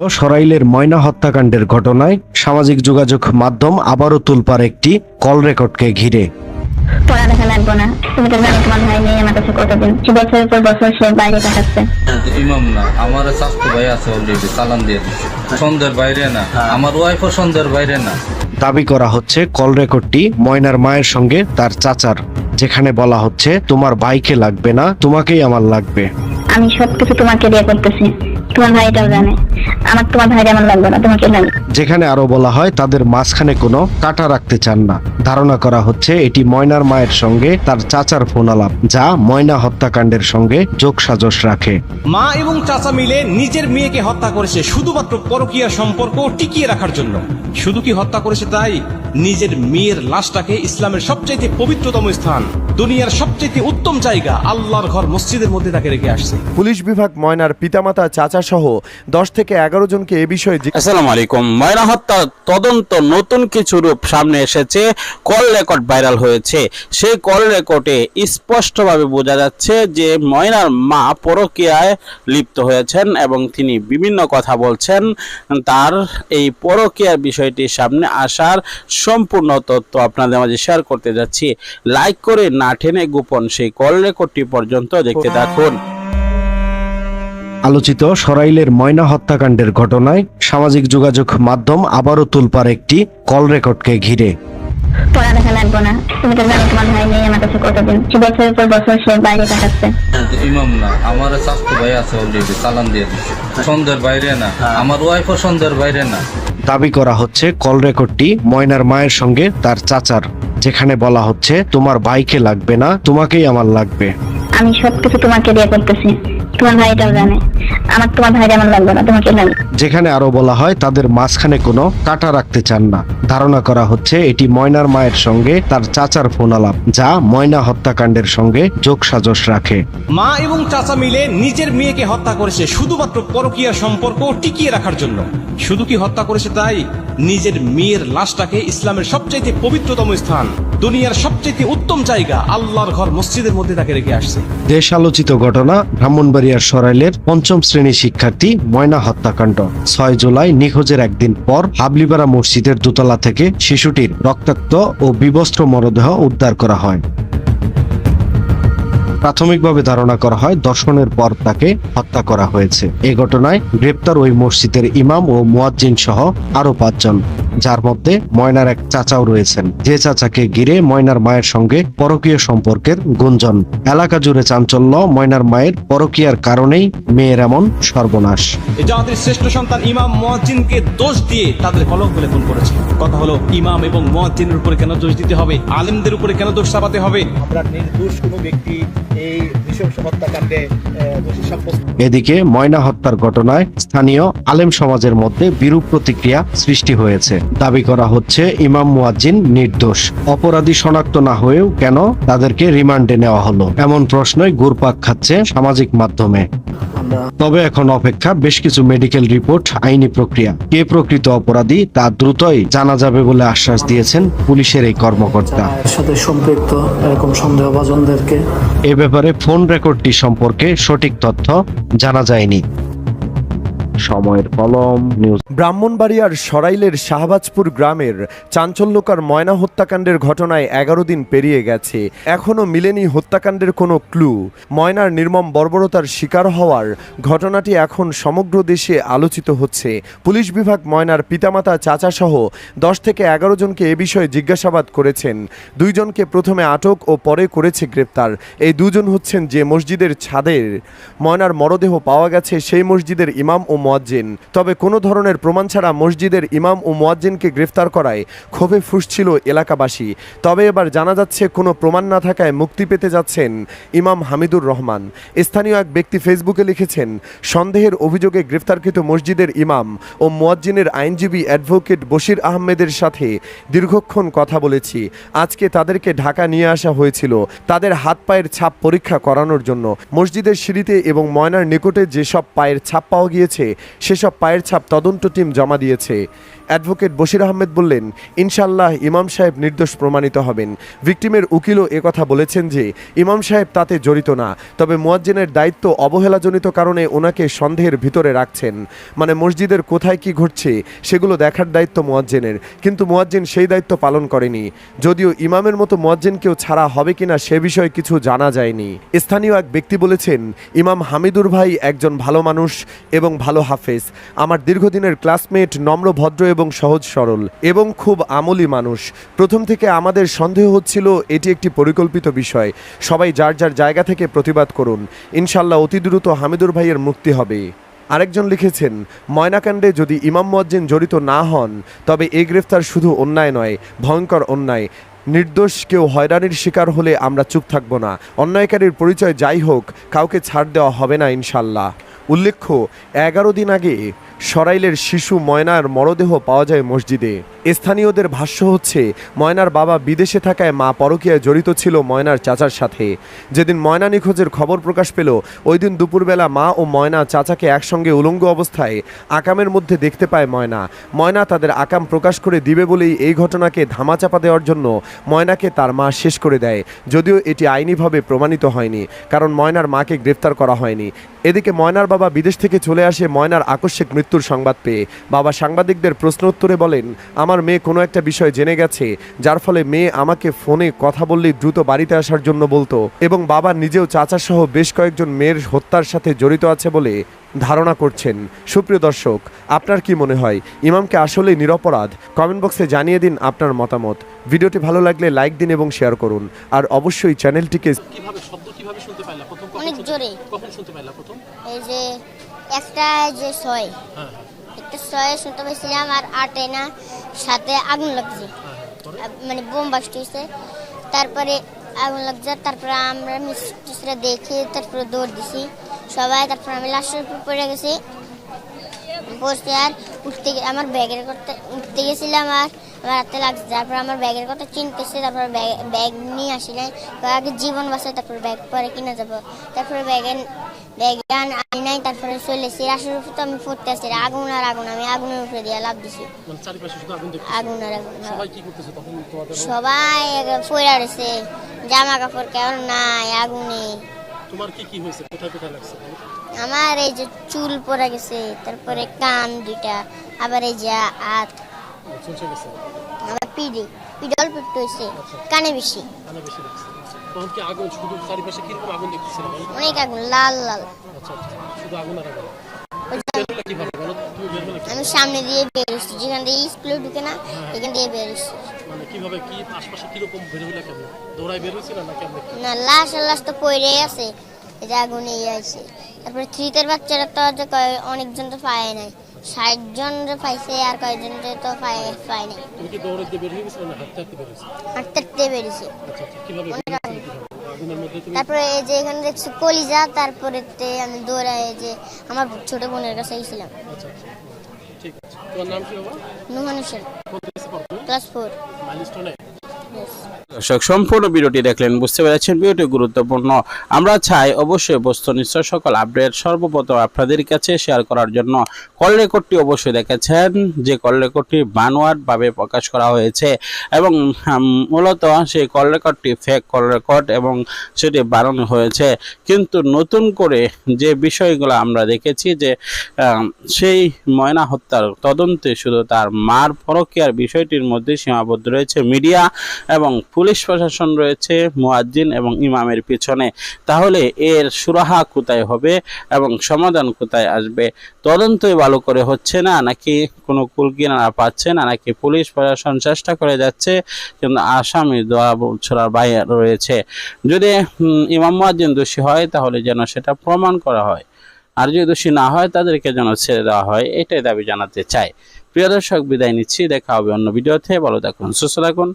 সরাইলের ময়না হত্যাকাণ্ডের ঘটনায় সামাজিক যোগাযোগ মাধ্যম আবারও তুলপার একটি কল রেকর্ডকে ঘিরে। পড়ালেখা লাগবো না। তুমি তো জানো তোমার ভাই নেই আমার কাছে কতদিন। বছরের পর বছর সে বাইরে কাটাচ্ছে ইমাম না আমার স্বাস্থ্য ভাই আছে অলরেডি চালান দিয়ে দিচ্ছে সন্ধ্যের বাইরে না আমার ওয়াইফও সন্ধ্যের বাইরে না। দাবি করা হচ্ছে কল রেকর্ডটি ময়নার মায়ের সঙ্গে তার চাচার যেখানে বলা হচ্ছে তোমার ভাইকে লাগবে না তোমাকেই আমার লাগবে। আমি সবকিছু তোমাকে দিয়ে করতেছি। তোমার ভাইটাও জানে। আমার তোমার ভাই আমার লাগবে না তোমাকে লাগবে যেখানে আরও বলা হয় তাদের মাঝখানে কোনো কাটা রাখতে চান না। ধারণা করা হচ্ছে এটি ময়নার মায়ের সঙ্গে তার চাচার ফোন আলাপ যা ময়না হত্যাকাণ্ডের সঙ্গে যোগ সাজস রাখে। মা এবং চাচা মিলে নিজের মেয়েকে হত্যা করেছে শুধুমাত্র পরকীয়া সম্পর্ক টিকিয়ে রাখার জন্য। শুধু কি হত্যা করেছে তাই? নিজের মেয়ের লাশটাকে ইসলামের সবচাইতে পবিত্রতম স্থান দুনিয়ার সবচাইতে উত্তম জায়গা আল্লাহর ঘর মসজিদের মধ্যে তাকে রেখে আসছে। পুলিশ বিভাগ ময়নার পিতামাতা চাচা সহ দশ থেকে এগারো জনকে এ বিষয়ে আসসালামু আলাইকুম। ময়না হত্যা তদন্ত নতুন কিছু রূপ সামনে এসেছে। কল রেকর্ড ভাইরাল হয়েছে। সেই কল রেকর্ডে স্পষ্টভাবে বোঝা যাচ্ছে যে ময়নার মা পরকীয়ায় লিপ্ত হয়েছেন এবং তিনি বিভিন্ন কথা বলছেন। তার এই পরকীয়ার বিষয়টি সামনে আসার সম্পূর্ণ তথ্য আপনাদের মাঝে শেয়ার করতে যাচ্ছি। লাইক করে না টেনে গোপন সেই কল রেকর্ডটি পর্যন্ত দেখতে থাকুন। আলোচিত সরাইলের ময়না হত্যাকাণ্ডের ঘটনায় সামাজিক যোগাযোগ মাধ্যম আবারও তুলপার একটি কল রেকর্ডকে ঘিরে। পড়ালেখা লাগবো না। তুমি তো জানো তোমার ভাই নেই আমার কাছে কতদিন। বছরের পর বছর সে বাইরে কাটাচ্ছে ইমাম না আমার স্বাস্থ্য ভাই আছে অলরেডি চালান দিয়ে দিচ্ছে সন্ধ্যের বাইরে না আমার ওয়াইফও সন্ধ্যের বাইরে না। দাবি করা হচ্ছে কল রেকর্ডটি ময়নার মায়ের সঙ্গে তার চাচার যেখানে বলা হচ্ছে তোমার ভাইকে লাগবে না তোমাকেই আমার লাগবে। আমি সবকিছু তোমাকে দিয়ে করতেছি। তোমার ভাইটাও জানে। আমার তোমার ভাই আমার লাগবে না তোমাকে লাগবে যেখানে আরও বলা হয় তাদের মাঝখানে কোনো কাটা রাখতে চান না। ধারণা করা হচ্ছে এটি ময়নার মায়ের সঙ্গে তার চাচার ফোন আলাপ যা ময়না হত্যাকাণ্ডের সঙ্গে যোগ সাজস রাখে। মা এবং চাচা মিলে নিজের মেয়েকে হত্যা করেছে শুধুমাত্র পরকীয়া সম্পর্ক টিকিয়ে রাখার জন্য। শুধু কি হত্যা করেছে তাই? নিজের মেয়ের লাশটাকে ইসলামের সবচাইতে পবিত্রতম স্থান, দুনিয়ার সবচাইতে উত্তম জায়গা, আল্লাহর ঘর মসজিদের মধ্যে তাকে রেখে আসছে। দেশ আলোচিত ঘটনা, ব্রাহ্মণবাড়িয়ার সরাইলের পঞ্চম শ্রেণি শিক্ষার্থী ময়না হত্যাকাণ্ড। ছয় জুলাই নিখোঁজের একদিন পর হাবলিপাড়া মসজিদের দোতলা থেকে শিশুটির রক্তাক্ত ও বিবস্ত্র মরদেহ উদ্ধার করা হয়। প্রাথমিকভাবে ধারণা করা হয় দর্শনের পর তাকে হত্যা করা হয়েছে। এ ঘটনায় গ্রেপ্তার ওই মসজিদের ইমাম ও মুয়াজ্জিন সহ আরও পাঁচজন। যার মধ্যে ময়নার এক চাচাও রয়েছেন। যে চাচাকে ঘিরে ময়নার মায়ের সঙ্গে পরকীয় সম্পর্কের গুঞ্জন। এলাকা জুড়ে চাঞ্চল্য ময়নার মায়ের পরকীয়ার কারণেই মেয়ের এমন সর্বনাশ। এই জামাতের শ্রেষ্ঠ সন্তান ইমাম মুয়াজ্জিনকে দোষ দিয়ে তাদের কলঙ্ক লেপন করেছে। কথা হলো ইমাম এবং মুয়াজ্জিনের উপরে কেন দোষ দিতে হবে? আলেমদের উপরে কেন দোষ চাপাতে হবে? আমরা নির্দোষ কোনো ব্যক্তি এই এদিকে ময়না হত্যার ঘটনায় স্থানীয় আলেম সমাজের মধ্যে বিরূপ প্রতিক্রিয়া সৃষ্টি হয়েছে। দাবি করা হচ্ছে ইমাম মুয়াজ্জিন নির্দোষ। অপরাধী শনাক্ত না হয়েও কেন তাদেরকে রিমান্ডে নেওয়া হলো? এমন প্রশ্নই ঘুরপাক খাচ্ছে সামাজিক মাধ্যমে। তবে এখন অপেক্ষা বেশ কিছু মেডিকেল রিপোর্ট আইনি প্রক্রিয়া। কে প্রকৃত অপরাধী তা দ্রুতই জানা যাবে বলে আশ্বাস দিয়েছেন পুলিশের এই কর্মকর্তা। সাথে সম্পৃক্ত এরকম সন্দেহভাজনদেরকে এ ব্যাপারে ফোন রেকর্ডটি সম্পর্কে সঠিক তথ্য জানা যায়নি। সময়ের কলম নিউজ ব্রাহ্মণবাড়িয়ার সরাইলের শাহবাজপুর গ্রামের চাঞ্চল্যকার ময়না হত্যাকাণ্ডের ঘটনায় এগারো দিন পেরিয়ে গেছে। এখনও মিলেনি হত্যাকাণ্ডের কোনো ক্লু। ময়নার নির্মম বর্বরতার শিকার হওয়ার ঘটনাটি এখন সমগ্র দেশে আলোচিত হচ্ছে। পুলিশ বিভাগ ময়নার পিতামাতা চাচা সহ দশ থেকে এগারো জনকে এ বিষয়ে জিজ্ঞাসাবাদ করেছেন। দুইজনকে প্রথমে আটক ও পরে করেছে গ্রেপ্তার। এই দুজন হচ্ছেন যে মসজিদের ছাদের। ময়নার মরদেহ পাওয়া গেছে সেই মসজিদের ইমাম ও মোয়াজ্জিন। তবে কোনো ধরনের প্রমাণ ছাড়া মসজিদের ইমাম ও মোয়াজ্জিনকে গ্রেফতার করায় ক্ষোভে ফুসছিল এলাকাবাসী। তবে এবার জানা যাচ্ছে, কোনো প্রমাণ না থাকায় মুক্তি পেতে যাচ্ছেন ইমাম হামিদুর রহমান। স্থানীয় এক ব্যক্তি ফেসবুকে লিখেছেন, সন্দেহের অভিযোগে গ্রেফতারকৃত মসজিদের ইমাম ও মোয়াজ্জিনের আইনজীবী অ্যাডভোকেট বশির আহমেদের সাথে দীর্ঘক্ষণ কথা বলেছি। আজকে তাদেরকে ঢাকা নিয়ে আসা হয়েছিল। তাদের হাত পায়ের ছাপ পরীক্ষা করানোর জন্য। মসজিদের সিঁড়িতে এবং ময়নার নিকটে যেসব পায়ের ছাপ পাওয়া গিয়েছে সেসব পায়ের ছাপ তদন্ত টিম জমা দিয়েছে। অ্যাডভোকেট বশির আহমেদ বললেন ইনশাল্লাহ ইমাম সাহেব নির্দোষ প্রমাণিত হবেন। ভিকটিমের উকিলও একথা বলেছেন যে, ইমাম সাহেব তাতে জড়িত না, তবে মুয়াজ্জিনের দায়িত্ব অবহেলাজনিত কারণে ওনাকে সন্দেহের ভিতরে রাখছেন। মানে মসজিদের কোথায় কি ঘটছে, সেগুলো দেখার দায়িত্ব মুয়াজ্জিনের, কিন্তু মুয়াজ্জিন সেই দায়িত্ব পালন করেনি। যদিও ইমামের মতো মুয়াজ্জিনকেও ছাড়া হবে কিনা সে বিষয়ে কিছু জানা যায়নি। স্থানীয় এক ব্যক্তি বলেছেন, ইমাম হামিদুর ভাই একজন ভালো মানুষ এবং ভালো হাফেজ। আমার দীর্ঘদিনের ক্লাসমেট নম্র, ভদ্র এবং সহজ, সরল এবং খুব আমলি মানুষ। প্রথম থেকে আমাদের সন্দেহ হচ্ছিল এটি একটি পরিকল্পিত বিষয়। সবাই যার যার জায়গা থেকে প্রতিবাদ করুন। ইনশাল্লাহ অতি দ্রুত হামিদুর ভাইয়ের মুক্তি হবে। আরেকজন লিখেছেন, ময়নাকাণ্ডে যদি ইমাম মুয়াজ্জিন জড়িত না হন, তবে এই গ্রেফতার শুধু অন্যায় নয় ভয়ঙ্কর অন্যায়। নির্দোষ, কেউ হয়রানির শিকার হলে আমরা চুপ থাকব না। অন্যায়কারীর পরিচয় যাই হোক, কাউকে ছাড় দেওয়া হবে না ইনশাল্লাহ উল্লেখ্য, এগারো দিন আগে সরাইলের শিশু ময়নার মরদেহ পাওয়া যায় মসজিদে। স্থানীয়দের ভাষ্য হচ্ছে, ময়নার বাবা বিদেশে থাকায় মা পরকীয়ায় জড়িত ছিল ময়নার চাচার সাথে। যেদিন ময়না নিখোঁজের খবর প্রকাশ পেল, ওই দিন দুপুরবেলা মা ও ময়না চাচাকে একসঙ্গে উলঙ্গ অবস্থায় আকামের মধ্যে দেখতে পায় ময়না। ময়না তাদের আকাম প্রকাশ করে দিবে বলেই এই ঘটনাকে ধামাচাপা দেওয়ার জন্য ময়নাকে তার মা শেষ করে দেয়। যদিও এটি আইনিভাবে প্রমাণিত হয়নি, কারণ ময়নার মাকে গ্রেফতার করা হয়নি। এদিকে ময়নার বাবা বিদেশ থেকে চলে আসে ময়নার আকস্মিক মৃত্যুর সংবাদ পেয়ে। বাবা সাংবাদিকদের প্রশ্ন উত্তরে বলেন, আমার মেয়ে কোনো একটা বিষয় জেনে গেছে, যার ফলে মেয়ে আমাকে ফোনে কথা বললেই দ্রুত বাড়িতে আসার জন্য বলতো এবং বাবা নিজেও চাচা সহ বেশ কয়েকজন মেয়ের হত্যার সাথে জড়িত আছে বলে ধারণা করছেন। সুপ্রিয় দর্শক, আপনার কি মনে হয়? ইমামকে আসলেই নিরপরাধ? কমেন্ট বক্সে জানিয়ে দিন আপনার মতামত। ভিডিওটি ভালো লাগলে লাইক দিন এবং শেয়ার করুন। আর অবশ্যই চ্যানেলটিকে অনেক জোরে। এই যে একটা যে ছয়। একটা ছয় শুনতে পাইছিলাম আর আটে না সাথে আগুন লাগছে। মানে বোম বাস্ট হয়েছে তারপরে আগুন লাগছে তারপরে আমরা মিস্ত্রিরা দেখে তারপরে দৌড় দিছি। সবাই তারপরে আমি লাশের উপর পড়ে গেছি। বসে আর উঠতে আমার ব্যাগের করতে উঠতে গেছিলাম আর আমার হাতে লাগছে তারপর আমার ব্যাগের কথা চিনতেছে তারপর ব্যাগ- ব্যাগ নিয়ে আসি নাই আগে জীবন বাঁচায় তারপরে ব্যাগ পরে কিনে যাব। তারপরে ব্যাগে ব্যাগ আন আনি নাই তারপরে চলেছি রাশের উপর তো আমি পড়তে আসছি আগুন আর আগুন আমি আগুনের উপরে দিয়ে লাভ দিছি। আগুন আর আগুন সবাই পড়ে রয়েছে জামা কাপড় কেমন নাই আগুনে। তোমার কি কি হয়েছে? কোথায় কোথায় লাগছে? আমার এই যে চুল পড়ে গেছে তারপরে কান দুইটা আবার এই যে হাত আমার পিডি পিডল পিট হয়েছে কানে বেশি। কানে বেশি তখন কি আগুন শুধু চারিপাশে কীরকম আগুন দেখতেছিলাম অনেক আগুন লাল লাল। আচ্ছা আচ্ছা। শুধু আগুন আর আগুন। আমি সামনে দিয়ে বেরোচ্ছি যেখান থেকে স্কুলে ঢুকে না এখান দিয়ে বেরোচ্ছি মানে কীভাবে কি আশপাশে কীরকম বের হইলা কেমন? দৌড়াই বের না কেমন না লাশ তো আছে আগুনে ইয়ে আছে তারপরে থ্রিতের বাচ্চারা তো অনেকজন তো পায় নাই। ষাট জন পাইছে আর কয়েকজন যে তো পায় নাই তুমি কি না হাঁটতে হাঁটতে বের হয়েছে হাঁটতে হাঁটতে বেরিয়েছে? আচ্ছা আচ্ছা কীভাবে তারপরে এই যে এখানে দেখছি কলিজা তারপরে তে আমি দৌড়ায় এই যে আমার ছোট বোনের কাছে গেছিলাম। আচ্ছা আচ্ছা ঠিক আছে। তোমার নাম কি বাবা? ক্লাসে পড়ো তুমি? Class four. মাইলস্টোনে? দর্শক, সম্পূর্ণ ভিডিওটি দেখলেন, বুঝতে পেরেছেন ভিডিওটি গুরুত্বপূর্ণ। আমরা চাই অবশ্যই বস্তুনিষ্ঠ সকল আপডেট সর্বপ্রথম আপনাদের কাছে শেয়ার করার জন্য। কল রেকর্ডটি অবশ্যই দেখেছেন, যে কল রেকর্ডটি বানোয়াট ভাবে প্রকাশ করা হয়েছে এবং মূলত সেই কল রেকর্ডটি ফেক কল রেকর্ড এবং সেটি বানানো হয়েছে। কিন্তু নতুন করে যে বিষয়গুলো আমরা দেখেছি যে সেই ময়না হত্যার তদন্তে শুধু তার মার পরকীয়ার বিষয়টির মধ্যে সীমাবদ্ধ রয়েছে। মিডিয়া এবং পুলিশ প্রশাসন রয়েছে, মুয়াজ্জিন এবং ইমামের পিছনে। তাহলে এর সুরাহা কোথায় হবে এবং সমাধান কোথায় আসবে? তদন্তই ভালো করে হচ্ছে না? নাকি কোনো কুলকিনারা পাচ্ছে না? নাকি পুলিশ প্রশাসন চেষ্টা করে যাচ্ছে? কিন্তু আসামি দোয়া ছোড়ার বাইরে রয়েছে। যদি ইমাম মুয়াজ্জিন দোষী হয়, তাহলে যেন সেটা প্রমাণ করা হয়। আর যদি দোষী না হয়, তাদেরকে যেন ছেড়ে দেওয়া হয়, এটাই দাবি জানাতে চাই। প্রিয় দর্শক, বিদায় নিচ্ছি। দেখা হবে অন্য ভিডিওতে। ভালো থাকুন, সুস্থ থাকুন।